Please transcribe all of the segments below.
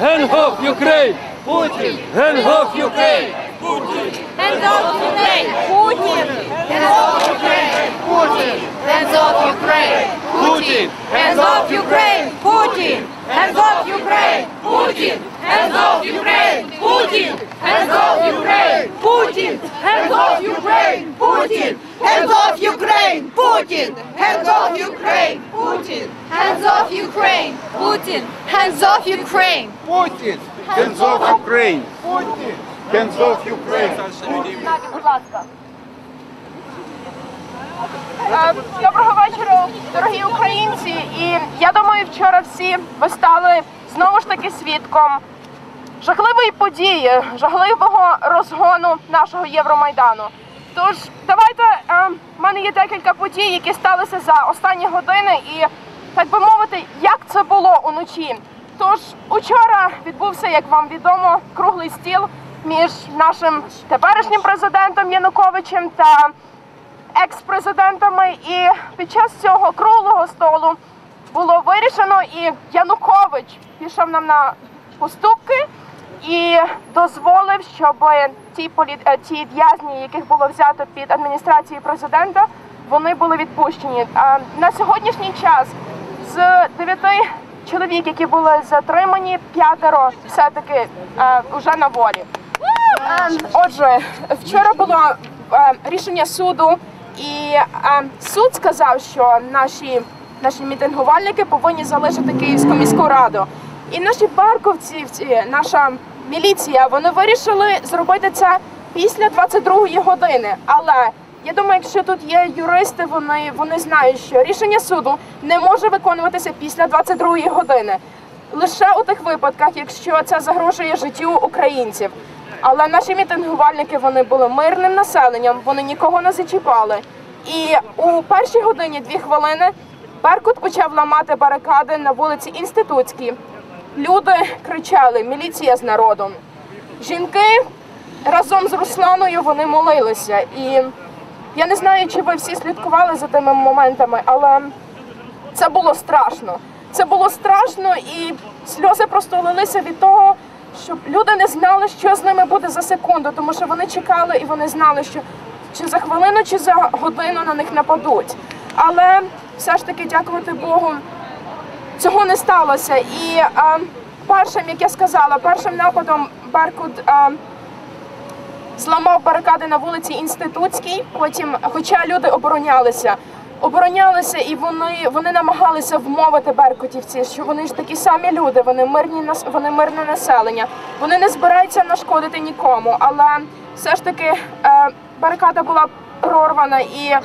Генгоф Юкрейн! Путін! Генгоф Юкрейн! Hands off Ukraine! Путін! Hands off Ukraine! Путін! Hands off Ukraine! Путін! Hands off Ukraine! Путін! Hands off Ukraine! Путін! Hands off Ukraine! Путін! Hands off Ukraine! Путін! Hands off Ukraine! Путін! Hands off Ukraine! Путін! Hands off Ukraine! Путін! Hands off Ukraine! Путін! Hands off Ukraine! Путін! Hands off Ukraine! Путін! Hands off Ukraine! Будь ласка. Е, Доброго вечора, дорогі українці. І я думаю, вчора всі ви стали знову ж таки свідком жахливої події, жахливого розгону нашого Євромайдану. Тож давайте е, в мене є декілька подій, які сталися за останні години, і так би мовити, як це було уночі. Тож учора відбувся, як вам відомо, круглий стіл між нашим теперішнім президентом Януковичем та екс-президентами, і під час цього круглого столу було вирішено, і Янукович пішов нам на поступки і дозволив, щоб ті полі... е, ті в'язні, яких було взято під адміністрацією президента, вони були відпущені. А на сьогоднішній час з дев'яти чоловік, які були затримані, п'ятеро все-таки е, вже на волі. Отже, вчора було е, рішення суду, і е, суд сказав, що наші, наші мітингувальники повинні залишити Київську міську раду. І наші парковці, наша міліція, вони вирішили зробити це після 22-ї години. Але я думаю, якщо тут є юристи, вони, вони знають, що рішення суду не може виконуватися після 22-ї години. Лише у тих випадках, якщо це загрожує життю українців. Але наші мітингувальники вони були мирним населенням, вони нікого не зачіпали. І у першій годині дві хвилини Беркут почав ламати барикади на вулиці Інститутській. Люди кричали Міліція з народом. Жінки разом з Русланою вони молилися. І я не знаю, чи ви всі слідкували за тими моментами, але це було страшно. Це було страшно, і сльози просто лилися від того, щоб люди не знали, що з ними буде за секунду, тому що вони чекали і вони знали, що чи за хвилину, чи за годину на них нападуть. Але все ж таки, дякувати Богу, цього не сталося. І а, першим, як я сказала, першим нападом Беркут. А, зламав барикади на вулиці Інститутській. Потім, хоча люди оборонялися, оборонялися і вони, вони намагалися вмовити беркутівці, що вони ж такі самі люди, вони мирні вони мирне населення. Вони не збираються нашкодити нікому. Але все ж таки е, барикада була прорвана і.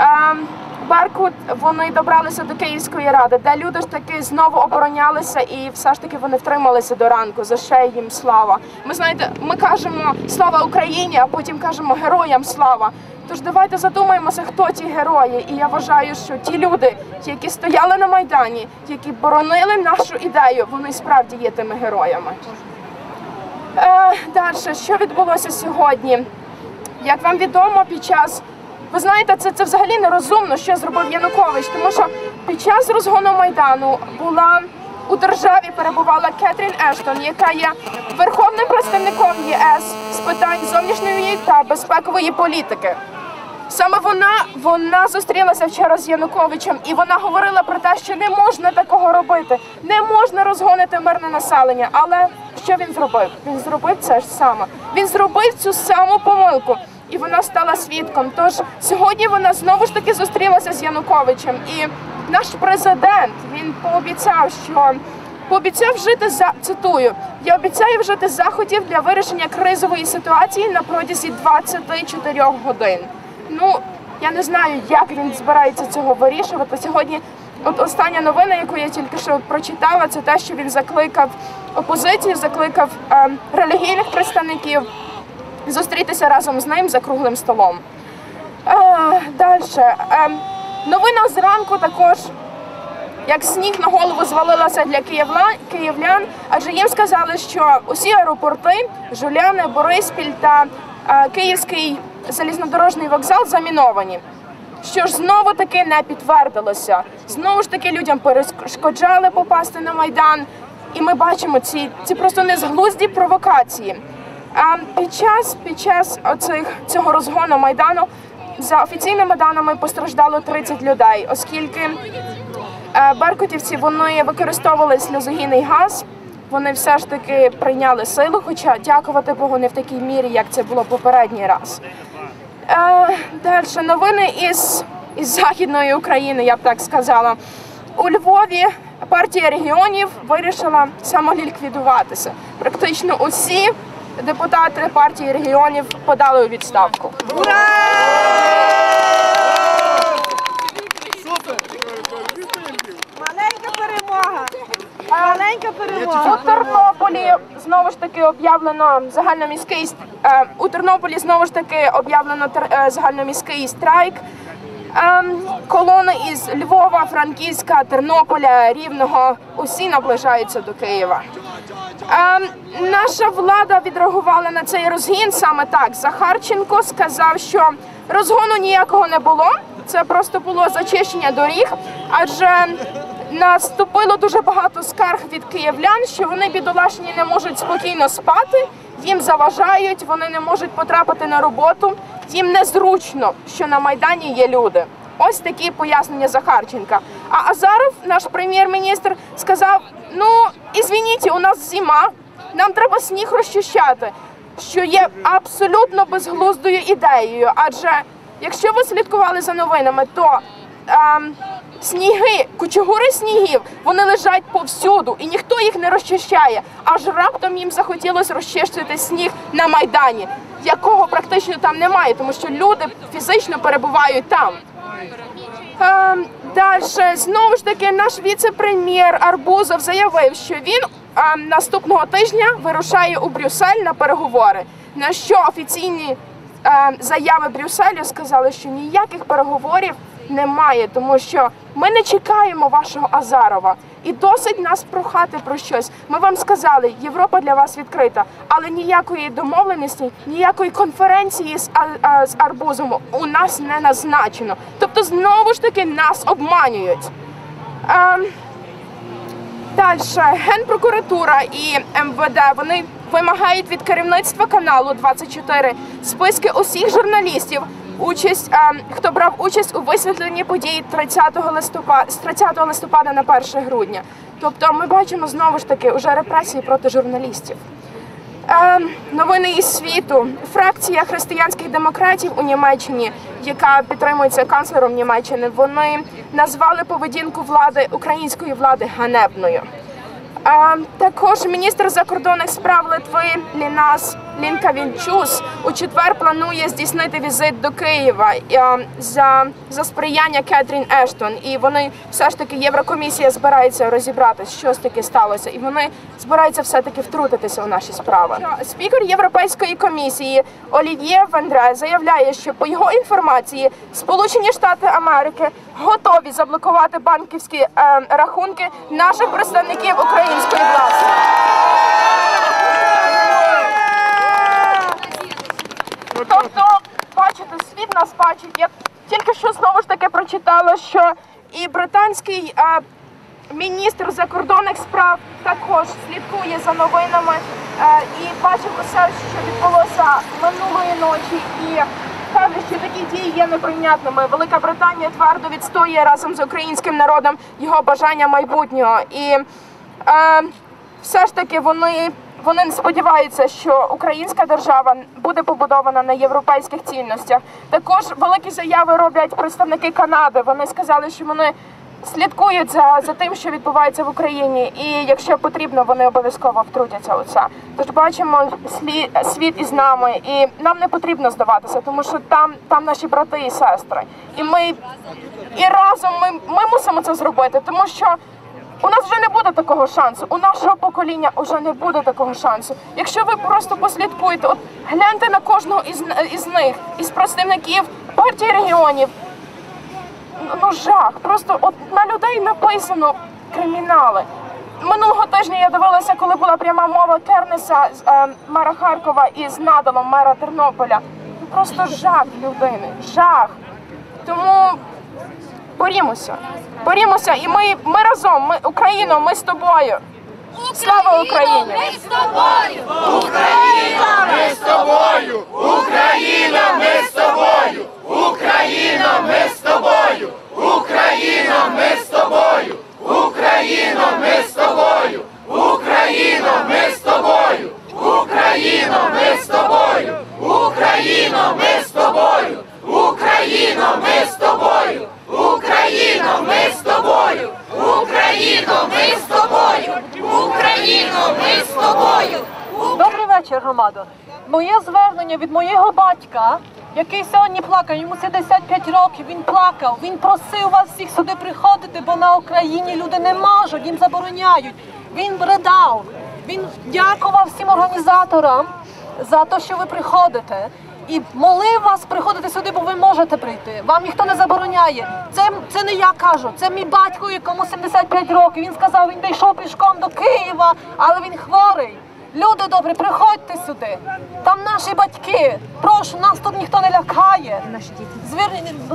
Е, Беркут вони добралися до Київської ради, де люди ж таки знову оборонялися, і все ж таки вони втрималися до ранку. За що їм слава. Ми знаєте, ми кажемо слава Україні, а потім кажемо героям слава. Тож давайте задумаємося, хто ті герої. І я вважаю, що ті люди, які стояли на майдані, які боронили нашу ідею, вони справді є тими героями. Е, Далі, що відбулося сьогодні? Як вам відомо, під час ви знаєте, це, це взагалі нерозумно, що зробив Янукович, тому що під час розгону майдану була у державі перебувала Кетрін Ештон, яка є верховним представником ЄС з питань зовнішньої та безпекової політики. Саме вона вона зустрілася вчора з Януковичем, і вона говорила про те, що не можна такого робити, не можна розгонити мирне населення. Але що він зробив? Він зробив це ж саме. Він зробив цю саму помилку, і вона стала свідком. Тож сьогодні вона знову ж таки зустрілася з Януковичем. І наш президент він пообіцяв, що Пообіцяв вжити за цитую. Я обіцяю вжити заходів для вирішення кризової ситуації на протязі 24 годин. Ну я не знаю, як він збирається цього вирішувати. Сьогодні, от остання новина, яку я тільки що прочитала, це те, що він закликав опозицію, закликав е, релігійних представників зустрітися разом з ним за круглим столом. Е, Далі. Е, новина зранку також як сніг на голову звалилася для київлян, адже їм сказали, що усі аеропорти, Жуляни, Бориспіль та е, Київський залізнодорожний вокзал заміновані. Що ж знову таки не підтвердилося. Знову ж таки людям перешкоджали попасти на майдан. І ми бачимо ці, ці просто незглузді провокації. Під час під час оцих цього розгону майдану за офіційними даними постраждало 30 людей, оскільки е, беркутівці вони використовували сльозогінний газ. Вони все ж таки прийняли силу, хоча дякувати Богу не в такій мірі, як це було попередній раз. Е, Далі новини із, із Західної України, я б так сказала. У Львові партія регіонів вирішила самоліквідуватися. Практично усі депутати партії регіонів подали у відставку. Маленька перемога. Маленька У. Тернополі знову ж таки об'явлено загальноміський е, у Тернополі знову ж таки об'явлено е, загальноміський страйк. Ем, Колони із Львова, Франківська, Тернополя, Рівного усі наближаються до Києва. Ем, наша влада відреагувала на цей розгін саме так. Захарченко сказав, що розгону ніякого не було. Це просто було зачищення доріг, адже наступило дуже багато скарг від київлян, що вони бідолашні не можуть спокійно спати, їм заважають, вони не можуть потрапити на роботу. Їм незручно, що на майдані є люди. Ось такі пояснення Захарченка. А Азаров, наш прем'єр-міністр, сказав: ну ізвініть, у нас зима, нам треба сніг розчищати, що є абсолютно безглуздою ідеєю. Адже якщо ви слідкували за новинами, то ем, сніги, кучугури снігів, вони лежать повсюду, і ніхто їх не розчищає. Аж раптом їм захотілося розчистити сніг на майдані, якого практично там немає, тому що люди фізично перебувають там. Ем, Далі знову ж таки наш віце-прем'єр Арбузов заявив, що він ем, наступного тижня вирушає у Брюссель на переговори. На що офіційні ем, заяви Брюсселю сказали, що ніяких переговорів немає, тому що ми не чекаємо вашого Азарова. І досить нас прохати про щось. Ми вам сказали, Європа для вас відкрита, але ніякої домовленості, ніякої конференції з, А- з Арбузом у нас не назначено. Тобто, знову ж таки нас обманюють. Ем, Далі Генпрокуратура і МВД вони вимагають від керівництва каналу 24 списки усіх журналістів, участь ем, хто брав участь у висвітленні подій 30 листопада з 30 листопада на 1 грудня. Тобто, ми бачимо знову ж таки уже репресії проти журналістів. Ем, новини із світу. Фракція християнських демократів у Німеччині, яка підтримується канцлером Німеччини, вони назвали поведінку влади української влади ганебною. А, також міністр закордонних справ Литви Лінас Лінкавінчус у четвер планує здійснити візит до Києва за, за сприяння Кетрін Ештон. І вони все ж таки Єврокомісія збирається розібратися, що ж таки сталося, і вони збираються все таки втрутитися у наші справи. Спікер Європейської комісії Олів'є Вендре заявляє, що по його інформації Сполучені Штати Америки готові заблокувати банківські е, рахунки наших представників української власності. Тобто, бачите, світ нас бачить. Я тільки що знову ж таки прочитала, що і британський е, міністр закордонних справ також слідкує за новинами е, і бачив усе, що відбулося минулої ночі. І каже, що такі дії є неприйнятними. Велика Британія твердо відстоює разом з українським народом його бажання майбутнього. І е, все ж таки вони, вони сподіваються, що українська держава буде побудована на європейських цінностях. Також великі заяви роблять представники Канади. Вони сказали, що вони слідкують за, за тим, що відбувається в Україні, і якщо потрібно, вони обов'язково втрутяться у це. Тож бачимо слід, світ із нами, і нам не потрібно здаватися, тому що там, там наші брати і сестри. І ми і разом ми, ми мусимо це зробити, тому що. У нас вже не буде такого шансу. У нашого покоління вже не буде такого шансу. Якщо ви просто послідкуєте, от гляньте на кожного із, із них, із представників партії регіонів. Ну, Ну жах. Просто от на людей написано кримінали. Минулого тижня я дивилася, коли була пряма мова Кернеса з е, мера Харкова і з Надалом, мера Тернополя. Ну, Просто жах людини. Жах. Тому борімося. Борімося, і ми, ми разом, ми Україно, ми з тобою. Слава Україні! Ми з тобою! Ми з тобою! Україна, ми з тобою! Україна, ми з тобою! Україна, ми з тобою! Україна, ми з тобою! Україна, ми з тобою! Україна, ми з тобою! Україна, ми з тобою! Україна, ми з тобою! Україна, ми з тобою! Україна, ми з тобою! Україна, ми з тобою! Добрий вечір, громадо. Моє звернення від моєго батька, який сьогодні плакав, йому 75 років, він плакав, він просив вас всіх сюди приходити, бо на Україні люди не можуть, їм забороняють. Він ридав, він дякував всім організаторам за те, що ви приходите. І молив вас приходити сюди, бо ви можете прийти. Вам ніхто не забороняє. Це, це не я кажу, це мій батько, якому 75 років. Він сказав, він дійшов пішком до Києва, але він хворий. Люди добрі, приходьте сюди. Там наші батьки. Прошу, нас тут ніхто не лякає. Діти.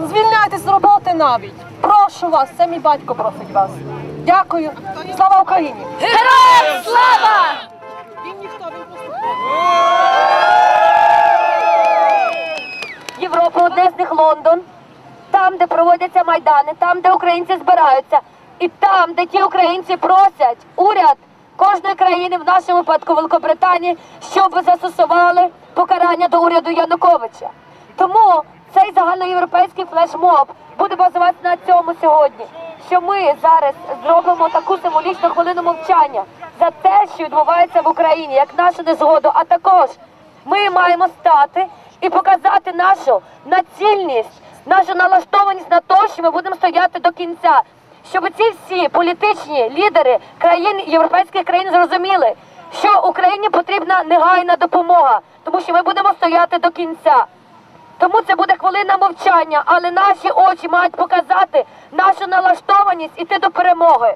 Звільняйтесь з роботи навіть. Прошу вас, це мій батько просить вас. Дякую. Слава Україні! Героям слава! Він ніхто, він просто. Європа, одне з них Лондон, там, де проводяться майдани, там, де українці збираються, і там, де ті українці просять уряд кожної країни, в нашому випадку Великобританії, щоб застосували покарання до уряду Януковича. Тому цей загальноєвропейський флешмоб буде базуватися на цьому сьогодні. Що ми зараз зробимо таку символічну хвилину мовчання за те, що відбувається в Україні, як нашу незгоду, а також ми маємо стати і показати нашу націльність, нашу налаштованість на те, що ми будемо стояти до кінця. Щоб ці всі політичні лідери країн європейських країн зрозуміли, що Україні потрібна негайна допомога, тому що ми будемо стояти до кінця. Тому це буде хвилина мовчання, але наші очі мають показати нашу налаштованість іти до перемоги.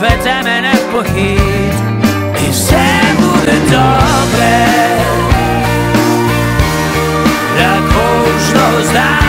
ve mene pohyb I vše bude dobré. Rakousnou zdá